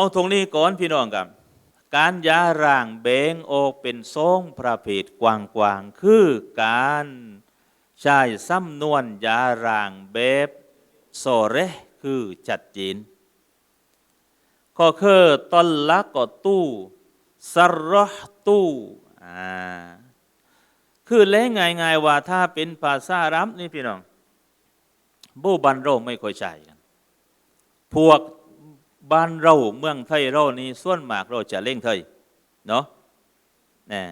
เอาตรงนี้ก่อนพี่น้องกับ การยาร่างแบ่งออกเป็นทรงประเภทกว้างๆคือการใช้สำนวนยาร่างแบบโซเรคือจัดจีนก็คือตอนละก็ตู้สรหตู้อ่าคือเล่ง่ายๆว่าถ้าเป็นภาษารับนี่พี่น้องบูบันเรไม่ค่อยใช้กันพวก บ้านเราเมืองไทยเรานี่ส่วนมากเราจะเล่งไทยเนาะนะ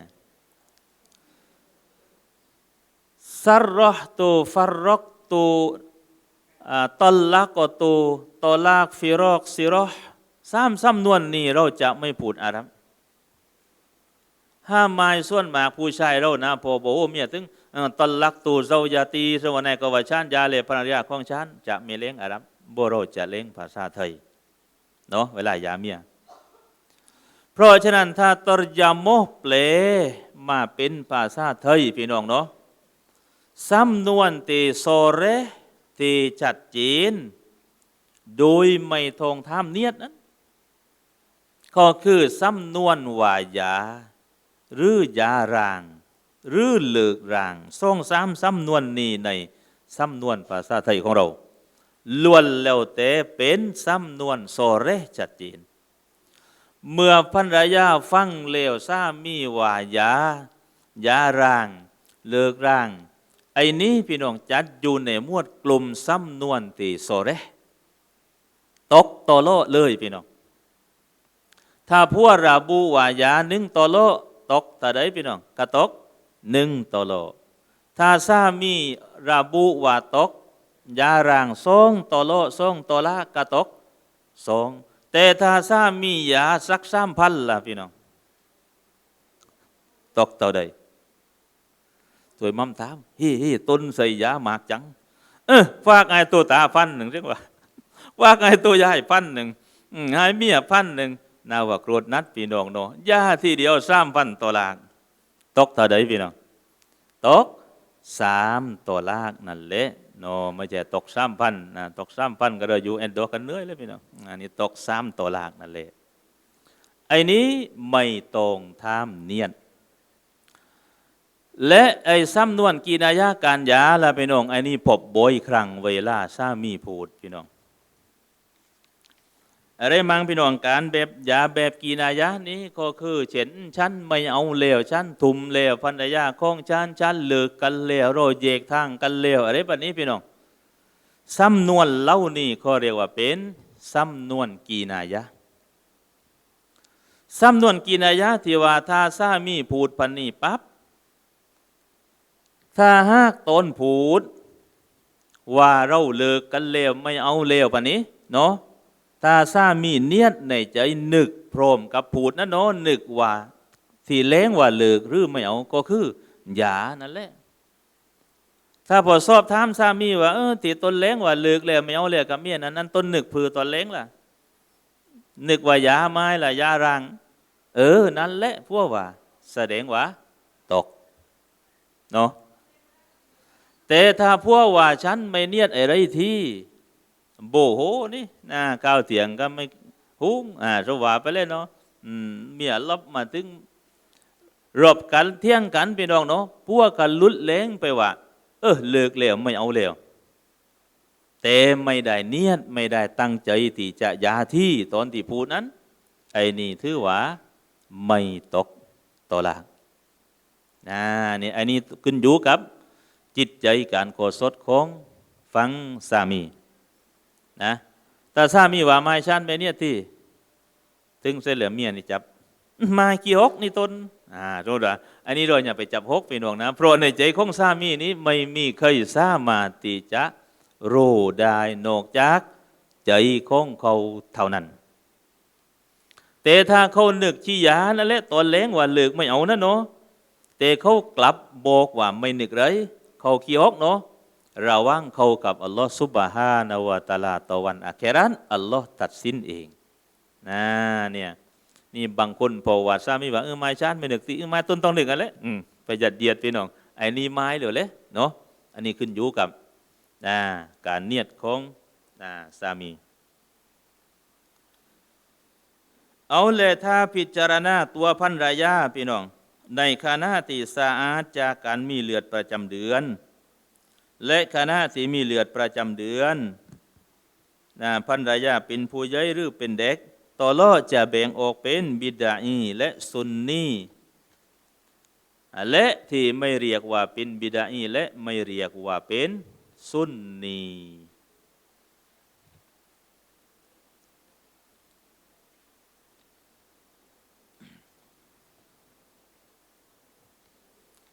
สรหตูฟัรรกตูตอลลักตูตอลากฟิรอกซิรอสามสำนวนนี้เราจะไม่พูดอาหรับห้ามไม้ส่วนมากผู้ชายเรานะพอบอกว่าเมียถึงตอนลักตูเจ้ายาตีสวรรค์กวชานยาเลภรรยาของฉันจะไม่เล้งอาหรับโบโรจะเล้งภาษาไทย เนาะเวลายาเมีย เพราะฉะนั้นถ้าตรยามโมเปลมาเป็นภาษาไทยพี่น้องเนาะสำนวนตีโซเรตีจัดจีน โดยไม่ทงทำเนียดนั้น ก็คือสำนวนวายา หรือยาราง หรือเลิกรางส่งสามสำนวนนี้ในสำนวนภาษาไทยของเรา ล้วนแล้วแต่เป็นสำนวนโซเรชัดเจนเมื่อภรรยาฟังเลวซามีว่ายายาราง เลิกร่าง ไอ้นี้พี่น้องจัดอยู่ในหมวดกลุ่มสำนวนตีโซเรตกตโลเลยพี่น้อง ถ้าพวกระบุว่ายาหนึ่งตโลตกแต่ได้พี่น้องกระตกหนึ่งตโลถ้าสามีระบุว่าตก ยาร่างทรงตโลทรงตละกะตกทรงแต่ถ้าสามียาสักสามพันล่ะพี่น้องตกเต่าใดสวยมั่มถามฮีฮีต้นใส่ยาหมากจัง เออฝากไอ้ตัวตาพันหนึ่งเรียกว่าฝากไอ้ตัวยายพันหนึ่งให้เมียพันหนึ่งนาว่ากรธนัดพี่น้องเนาะยาที่เดียวสามพันตัวลากตกเท่าใดพี่น้องตกสามตัวลากนั่นแหละ โนไม่ใช่ตกสามพันนะตกสามพันก็เลยอยู่เอ็นโดกันเนื้อยเลยพี่น้องอันนี้ตกสามตัวลากนั่นแหละไอ้นี้ไม่ตรงท่ามเนียน และไอ้ซ้ำนวนกีนายาการยาละพี่น้องไอ้นี้พบบ่อยครั้งเวลาสามีพูดพี่น้อง อะไรมังพี่น้องการแบบยาแบบกีนายะนี้ก็คือเช่นฉันไม่เอาเลวฉันทุ่มเลวภรรยาของฉันฉันเลิกกันเลวโรเยกทางกันเลวอะไรแบบนี้พี่น้องสำนวนเล่านี่เขาเรียกว่าเป็นสำนวนกีนายะสำนวนกีนายะที่ว่าถ้าสามีพูดพันนี้ปั๊บถ้าหากตนพูด ว่าเราเลิกกันเลวไม่เอาเลวพันนี้เนาะ ถ้าสามีเนียดในใจนึกพร้อมกับพูดนั่นเนาะนึกว่าที่เล้งว่าเลิกหรือไม่เอาก็คือหยานั่นแหละถ้าพอสอบถามสามีว่าเออที่ตนเล้งว่าเลิกแล้วไม่เอาเลยกับเมียนั้นนั้นต้นนึกพือตนเล้งล่ะนึกว่ายาไม้ล่ะยารัง เออนั่นแหละพวกว่า แสดงว่าตกเนาะแต่ถ้าพวกว่าฉันไม่เนียดอะไรที่ โบโหนี่นะก้าวเถียงก็ไม่หุ้งอ่าสว่าไปเลยเนาะเมียลบมาถึงรบกันเที่ยงกันพี่น้องเนาะพวกกันลุดเล้งไปว่า เออเลิกแล้วไม่เอาแล้วแต่ไม่ได้เนียดไม่ได้ตั้งใจที่จะยาที่ตอนที่พูดนั้น ไอ้นี่ถือว่าไม่ตกตอลากนะนี่ไอ้นี่ขึ้นอยู่กับจิตใจการโกศลของฟังสามี นะแต่ถ้ามีว่าไม้ชันไปเนี่ยที่ถึงเส้นเหลือเมียนี่จับ มากี่หกนี่ตนอ่ารู้ดะอันนี้เราอย่าไปจับหกไปหน่วงนะเพราะในใจของสามีนี้ไม่มีเคยสามารถที่จะรู้ได้นอกจากใจของเขาเท่านั้น แต่ถ้าเขานึกชี้ยานั่นแหละตอนแรงว่าเลิกไม่เอานะเนาะแต่เขากลับบอกว่าไม่นึกไรเขาขี้หกเนาะ ระว่างเขากับอัลลอฮ์ซุบฮานาวะตาลาตะวันอาเครันอัลลอฮ์ตัดสินเองนะเนี่ยนี่บางคนพอว่าซามีว่าเออไม้ชานไม่หนึกตีเออไม้ต้นต้องหนึกกันเลยอืมไปจัดเดียดพี่น้องไอ้นี่ไม้เหลือเลยเนาะอันนี้ขึ้นอยู่กับนะการเนียดของนะสามี เอาเลยถ้าพิจารณาตัวพันรายาพี่น้อง ในคณะที่สะอาดจากการมีเลือดประจำเดือน และคณะที่มีเลือดประจำเดือนนะพันรายาเป็นผู้ใหญ่หรือเป็นเด็กต่อล่อจะแบ่งออกเป็นบิดาอีและซุนนีและที่ไม่เรียกว่าเป็นบิดาอีและไม่เรียกว่าเป็นซุนนี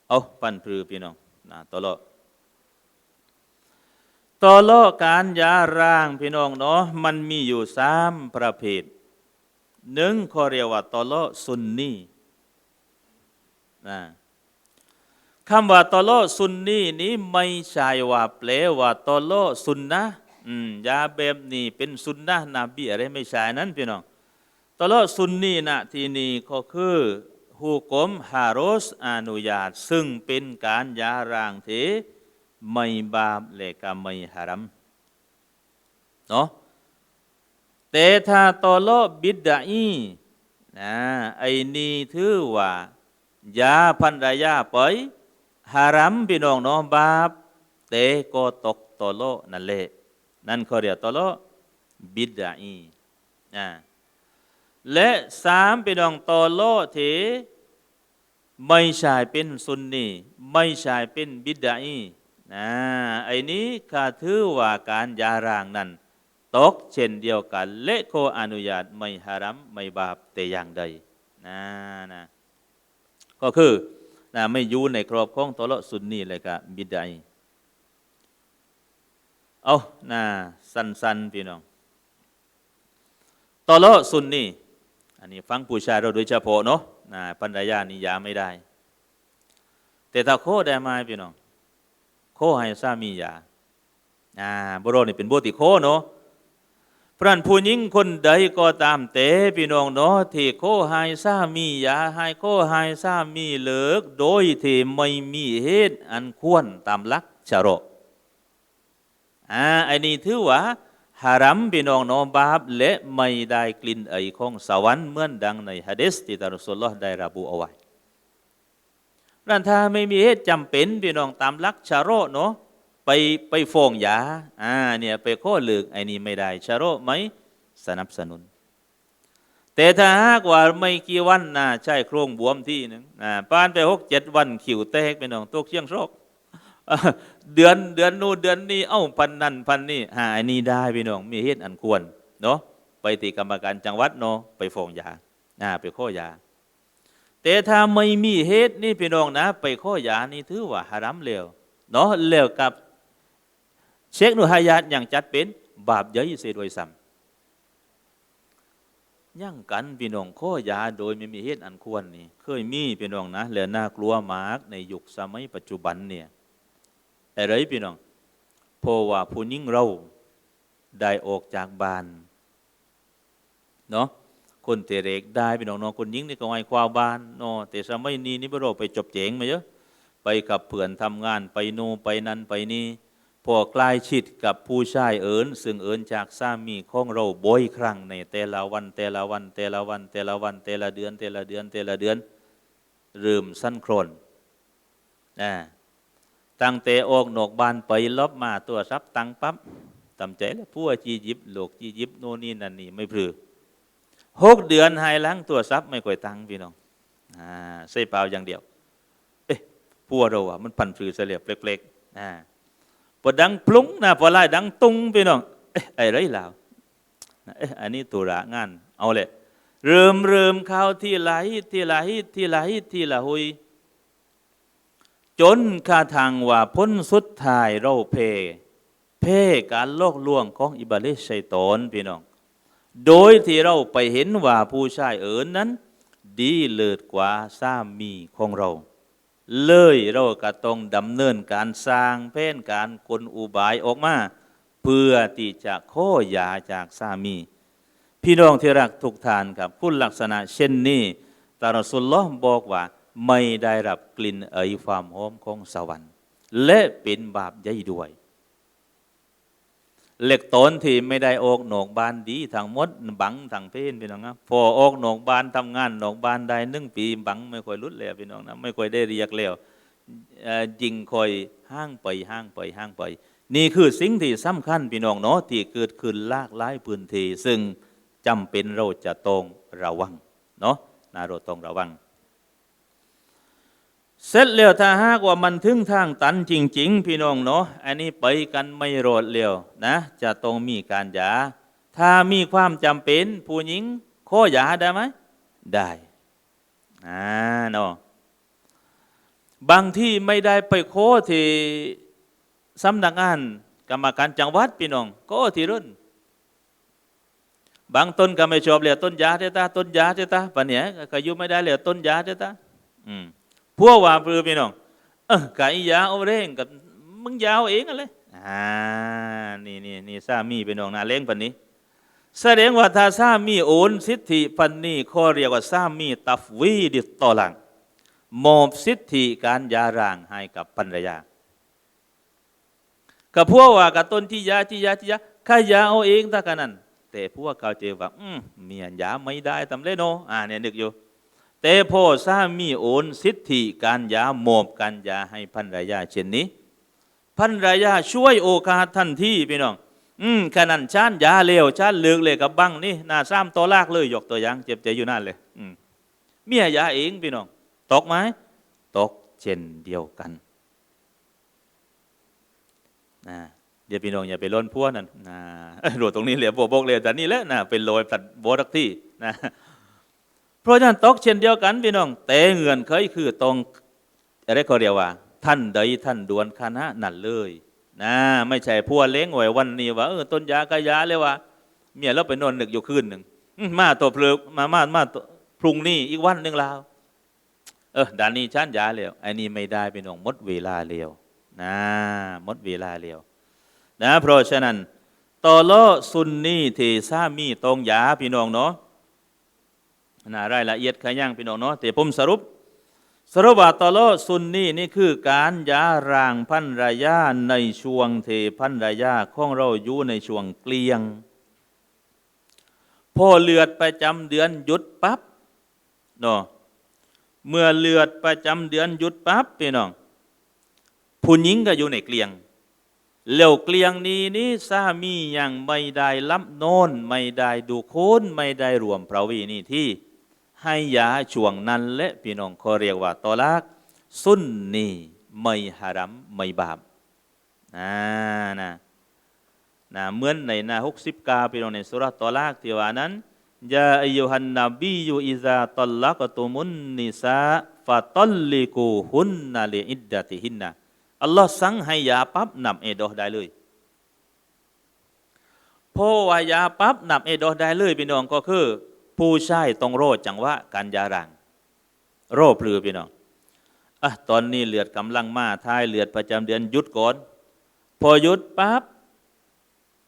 เอาปันพือพี่น้องนะต่อล่อ ต่อล่อการยาร่างพี่น้องเนาะมันมีอยู่สามประเภทหนึ่งเขาเรียกว่าตอล่อซุนนีนะคำว่าตอล่อซุนนีนี้ไม่ใช่ว่าแปลว่าตอล่อซุนนะอืมยาแบบนี้เป็นซุนนะนบีอะไรไม่ใช่นั้นพี่น้องตอล่อซุนนีนะที่นี่ก็คือฮูกมฮารอสอนุญาต ซึ่งเป็นการยาร่างเท ไม่บาปและก็ไม่ฮารมเนาะแต่ถ้าตอลอบิดาอีนะไอ้นี่ถือว่ายาพันรายาไปฮารัมพี่น้องเน้องบาปแต่ก็ตกตอลอนั่นแหละนั่นเขาเรียกตอลอบิดาอีนะและสามพี่น้องตอลอเถไม่ใช่เป็นซุนนีไม่ใช่เป็นบิดาอี นะไอ้นี้ข้าถือว่าการยาร่างนั้น ตกเช่นเดียวกันและโคอนุญาตไม่ฮารัมไม่บาปแต่อย่างใดนะนะก็คือนะไม่อยู่ในครอบของตอละสุนนีเลยกับบิดาเอานะสั้นๆพี่น้องตอละสุนนีอันนี้ฟังผู้ชายเราโดยเฉพาะเนาะนะปัญญานิยาไม่ได้ แต่ถ้าโคได้มาพี่น้อง โคให้สามียาอ่าบรอนี่เป็นโบติโคเนาะพระนผู้หญิงคนใดก็ตามเตพี่น้องเนาะที่โคหายสามียาหายโคหายสามีเลิก โดยที่ไม่มีเหตุอันควรตามลักชะโรอ่าไอ้นี่ถือว่าฮารัมพี่น้องน้อบาปและไม่ได้กลิ่นไอของสวรรค์เหมือนดังในฮะดิษที่ตารุสุลลอฮ์ได้ระบุเอาไว้ รันถ้าไม่มีเหตุจำเป็นพี่น้องตามลักชะโรเนาะไปไปฟ้องยาอ่าเนี่ยไปข้อเลือกไอ้นี่ไม่ได้ชะโรไหมสนับสนุน แต่ถ้าหากว่าไม่กี่วันนะใช่โครงบวมที่หนึ่งอ่าปานไปหกเจ็ดวันขิวแตกไปน้องตกเชียงโรคเดือนเดือนนู้นเดือนนี้เอ้าพันนั่นพันนี่หาอันนี้ได้พี่น้องมีเหตุอันควรเนาะไปตีกรรมการจังหวัดเนาะไปฟ้องยาอ่าไปข้อยา แต่ถ้าไม่มีเหตุนี่พี่น้องนะ ไปข้อยานี่ถือว่าฮารัมเลวเนาะเลวกับเช็คนุฮายาตอย่างจัดเป็นบาปเยอะเสียโดยซ้ำย่างกันพี่น้องข้อยาโดยไม่มีเหตุอันควรนี่เคยมีพี่น้องนะแล้วน่ากลัวมากในยุคสมัยปัจจุบันเนี่ยอะไรพี่น้องเพราะว่าผู้ยิ่งเราได้ออกจากบ้านเนาะ คนเตเรกได้พี่น้องเนาะคนยิ่งนี่ก็ไอ้ควาวบ้านนาะแต่สมัยนี้นี่เราไปจบเจ๋งมาเยอะไปกับเพื่อนทำงานไปโนไปนั่นไปนี่พอใกล้ชิดกับผู้ชายเอิญซึ่งเอิญจากสามีของเราบ่อยครั้งในแต่ละวัน แต่ละวัน แต่ละวัน แต่ละวัน แต่ละเดือน แต่ละเดือนแต่ละเดือนเริ่มสั้นโครนนะตั้งแต่ออกนอกบ้านไปลบมาตัวทรัพย์ตังปั๊บตำใจแล้วผู้จียิบโลกจียิบโน่นนี่นั่นนี่ไม่พลือ หกเดือนหายล้างตัวทรัพย์ไม่ค่อยตังพี่น้องอ่าใส่เปล่าอย่างเดียว เอ๊ะพัวเราอะมันพันฟือเสลียบเล็กๆอ่าพอดังปลุ้งนะพอไล่ดังตุงพี่น้องเอ๊ะไอ้ไรลาวเอ๊ะอันนี้ตุระงานเอาเลยเริ่มเริ่มเข้าที่ไหลที่ไหลที่ไหลที่ละหุยจนคาทางว่าพ้นสุดท้ายเราเพ เพการโลกลวงของอิบาลิชัยตอนพี่น้อง โดยที่เราไปเห็นว่าผู้ชายเอิญนั้น ดีเลิศกว่าสามีของเรา เลยเราก็ต้องดำเนินการสร้างแผนการกลอุบายออกมา เพื่อที่จะข้อยาจากสามี พี่น้องที่รักทุกทานครับคุณลักษณะเช่นนี้ตารสุลลอฮ์บอกว่า ไม่ได้รับกลิ่นเอยความหอมของสวรรค์ และเป็นบาปใหญ่ด้วย เหล็กต้นที่ไม่ได้ออกหนอกบานดีทางหมดบังทางเพนพี่น้องครับพอออกหนอกบานทำงานหนอกบานได้หนึ่งปีบังไม่ค่อยรุดแล้วพี่น้องนะไม่ค่อยได้เรียกแล้วเอ่อยิงคอยห้างไปห้างไปห้างไป นี่คือสิ่งที่สำคัญพี่น้องเนาะที่เกิดขึ้นลากหลายพื้นที่ซึ่งจำเป็นเราจะต้องระวังเนาะนาเราต้องระวัง สร็จแล้วถ้าหากว่ามันถึงทางตันจริง ๆ พี่น้องเนาะอันนี้ไปกันไม่รอดเร็วนะ จะต้องมีการหยาถ้ามีความจำเป็น ผู้หญิงขอหยาได้ไหมได้อ่าเนาะบางที่ไม่ได้ไปขอที่สำนักงานกรรมการจังหวัดพี่น้องก็ที่รุ่น บางต้นก็ไม่ชอบเลยต้นยาเจตาต้นยาเจตาปะเนี่ยก็อยู่ไม่ได้เลยต้นยาเจตาอืม พวกว่าปลือพี่น้องเออก่ยาเอาเร่งกับมึงยาวเองอะไรอ่านี่นี่นี่สามีพี่น้องนาเล้งปันนี้ แสดงว่าถ้าสามีโอนสิทธิปันนี้ข้อเรียกว่าสามีตัฟวีดิตตอลังมอบสิทธิการยาร่างให้กับภรรยากับพวกว่ากับต้นที่ยาที่ยาที่ยาข้ายาเอาเองถ้ากันนั้นแต่พวกเขาเจอว่า อืมเมียยาไม่ได้ทำเลโนอ่าเนี่ยนึกอยู่ แต่พ่อสามีโอนสิทธิการยาโมอบการยาให้พันรายาเช่นนี้พันรายาช่วยโอกาสทันทีพี่น้อง อืมขนาดชานยาเลวชานเลือกเลยกับบังนี่น้าซ้ำตัวลากเลยยกตัวย่างเจ็บใจอยู่นั่นเลย อืมเมียยาเองพี่น้อง ตกไหมตกเช่นเดียวกันนะเดี๋ยวพี่น้องอย่าไปล้นพัวนั่นนะรวดตรงนี้เหลียบโบกเลยแต่นี่แหละนะเป็นโรยตัดโบทักที่นะ เพราะฉะนั้นตกเช่นเดียวกันพี่น้อง แต่เงื่อนเคยคือตรงอะไรเขาเรียกว่า ท่านใดท่านดวนคณะนั่นเลยนะไม่ใช่พัวเล้งไว้วันนี้ว่าเออต้นยากายาเลยว่า เมียเราไปนอนหนึกอยู่คืนหนึ่งมาตัวเพลิกมามามาตัวพรุ่งนี้อีกวันหนึ่งแล้วเออดานนี้ชันยาเร็วไอ้นี่ไม่ได้พี่น้องหมดเวลาเร็วนะหมดเวลาเร็วนะเพราะฉะนั้นตอโลซุนนี่เทซามีตรงยาพี่น้องเนาะ นะรายละเอียดขยังพี่น้องเนาะแต่ผมสรุป สรุปว่าตอลอซุนนี่นี่คือการยาร่างพันรายาในช่วงเทพันรายาของเราอยู่ในช่วงเกลียง พอเลือดประจำเดือนหยุดปั๊บเนาะเมื่อเลือดประจำเดือนหยุดปั๊บพี่น้องผู้หญิงก็อยู่ในเกลียงเหลวเกลียงนี้นี่สามียังไม่ได้รับโนนไม่ได้ดูโคนไม่ได้รวมพระวีนี่ที่ ให้ยาช่วงนั้นและพี่น้องเขาเรียกว่าตอลากสุนนีไม่ฮารัมไม่บาปนะนะนะเหมือนในหน้าหกสิบกาพี่น้องในสุราตอลากที่ว่านั้นยาอายุฮันนบียูอิซาตอลักตุมุนนิซาฟาตอลลิกูฮุนนาลิอิดดะติฮินนะอัลลอฮ์สั่งให้ยาปั๊บนำเอโดได้เลยเพราะว่ายาปั๊บนำเอโดได้เลยพี่น้องก็คือ ผู้ใชายต้องโรดจังหวะการยารัง โรคปลือพี่น้องอะตอนนี้เลือดกำลังมาท้ายเลือดประจำเดือนหยุดก่อน พอหยุดปั๊บ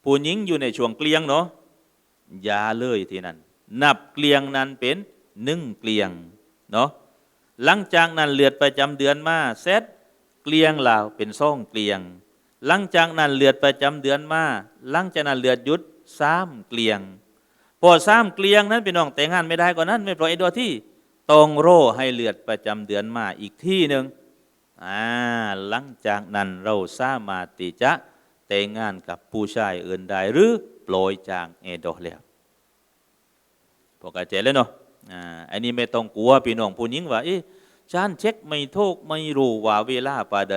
ผู้หญิงอยู่ในช่วงเกลียงเนาะยาเลยทีนั้น นับเกลียงนั้นเป็นหนึ่งเกลียงเนาะหลังจากนั้นเลือดประจำเดือนมาเสร็จเกลียงลาวเป็นซ่องเกลียง หลังจากนั้นเลือดประจำเดือนมาหลังจากนั้นเลือดหยุดสามเกลียง พอสามเกลียงนั้นพี่น้องแต่งงานไม่ได้กว่านั้น ไม่ปล่อยไอ้ตัวที่ตองโรให้เลือดประจำเดือนมาอีกที่หนึ่งอ่าหลังจากนั้นเราสามารถที่จะแต่งงานกับผู้ชายอื่นได้หรือปล่อยจางเอโดแล้วพอกระเจเลยเนาะอ่าอันนี้ไม่ต้องกลัวพี่น้องผู้หญิงว่าเอ๊ะฉันเช็คไม่ถูกไม่รู้ว่าเวลาปาใด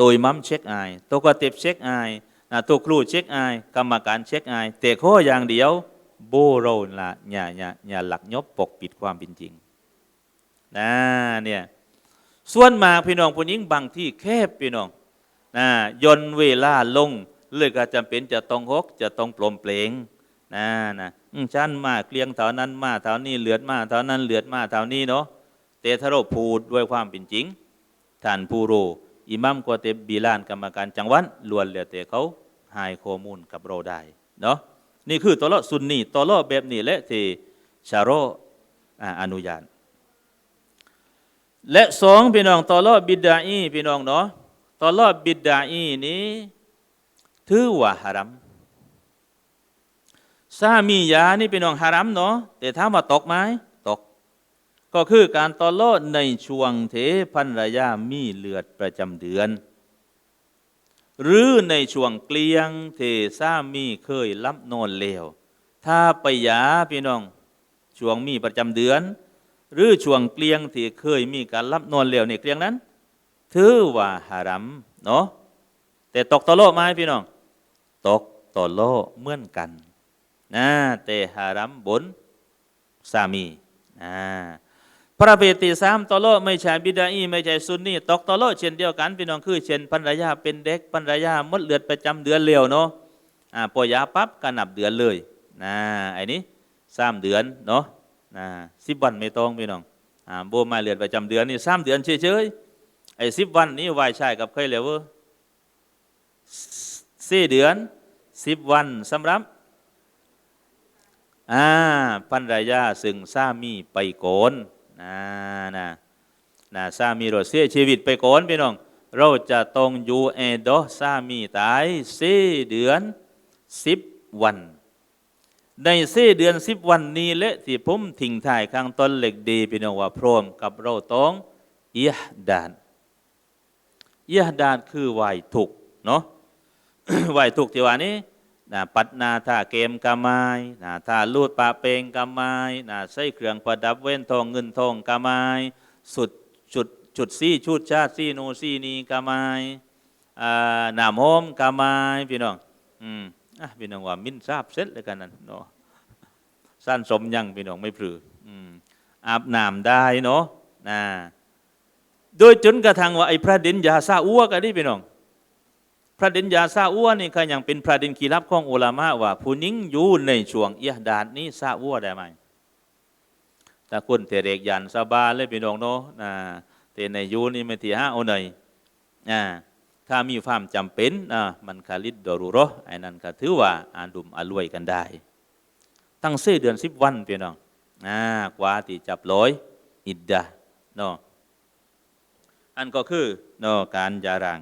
ตัวมัมเช็คอายตัวกระเต็บเช็คอายนะตัวครูเช็คอายกรรมการเช็คอายแต่ข้ออย่างเดียว โบเราละอย่าอย่าอย่าหลักยบปกปิดความเป็นจริงนะเนี่ยส่วนมากพี่น้องผู้หญิงบางที่แคบพี่น้องนะยนเวลาลงเลยก็จำเป็นจะต้องฮกจะต้องปลอมเปลงนะนะอืมฉันมาเกลียงเท่านั้นมาเท่านี้เหลือดมาเท่านั้นเหลือดมาเท่านี้เนาะแต่ถ้ารพูดด้วยความเป็นจริงท่านผู้รู้อิมัมกวเตบีลานกรรมการจังหวัดล้วนเหลือแต่เขาให้ข้อมูลกับเราได้เนาะ นี่คือตอลอซุนนีตอลอแบบนี้และที่ชาโรออนุญาตและสองพี่น้องตอลอบิดาอีพี่น้องเนาะตอลอบิดาอีนี้ถือว่าฮารัมสามียานี่เป็นน้องฮารัมเนาะแต่ถามว่าตกไหมตก ก็คือการตอโลดในช่วงเทพันรยามีเลือดประจำเดือน หรือในช่วงเกลียงเทสามีเคยรับนอนเลวถ้าไปยาพี่น้องช่วงมีประจำเดือน หรือช่วงเกลียงที่เคยมีการรับนอนเลวในเกลียงนั้น ถือว่าฮารัมเนาะแต่ตกต่อโลไหมพี่น้อง ตกต่อโลเหมือนกันนะแต่ฮารัมบนสามีนะ พระเภทที่สามตอโลไม่ใช่บิดาอีไม่ใช่ซุนนี่ตกตอโลเช่นเดียวกันพี่น้องคือเช่นภรรยาเป็นเด็กภรรยามดเลือดประจำเดือนเร็วเนาะอ่าปอยาปั๊บก็นับเดือนเลยนะไอ้นี้สามเดือนเนาะนะสิบวันไม่ต้องพี่น้องอ่าโบมาเลือดประจำเดือนนี่สามเดือนเฉยๆไอ้สิบวันนี้วายชายกับเคยเหลวสี่เดือนสิบวันสำหรับอ่าพันรยาซึ่งสามีไปโกน นะนะนะสามีเราเสียชีวิตไปโกนพี่น้อง เราจะต้องอยู่เอโดสามีตายสี่เดือนสิบวัน ในสี่เดือนสิบวันนี้และที่ผมทิ้งถ่ายข้างต้นเหล็กดีพี่น้องว่าพร้อมกับเราต้องเอียดานเยะดานคือไหวถูกเนาะไหวถูกที่ว่านี้ นะปัดนาท่าเกมกามายนะท่าลูดปะเปงกามายนะใส่เครื่องประดับเว้นทองเงินทองกามาย สุดจุดจุดซี่ชุดชาติซี่นูซี่นีกามายหนามโฮมกามายพี่น้องอืมอะพี่น้องว่ามินทราบเสร็จเลยกันนั่นเนาะสั้นสมยังพี่น้องไม่พลืออืมอาบน้ำได้เนาะนะโดยจนกระทั่งว่าไอ้พระเด่นยาซาอัวกันนี่พี่น้อง พระเด่นยาซาอัวนี่ก็ยังเป็นพระเด่นกีรับของอุลามะว่า ผู้หญิงอยู่ในช่วงเอียดานนี้ซาอัวได้ไหมถ้าคนเตเรกยันสบาเลยพี่น้องเนาะนะแต่ในยูนี่ไม่ทีห้าเอาหน่อยอ่าถ้ามีความจำเป็นอ่ามันคาลิดดอรุโรไอ้นั่นก็ถือว่าอาดุมอรวยกันได้ ตั้งเสเดือนสิบวันพี่น้องอ่ากว่าที่จับร้อยอิดดาเนาะอันก็คือเนาะการยารัง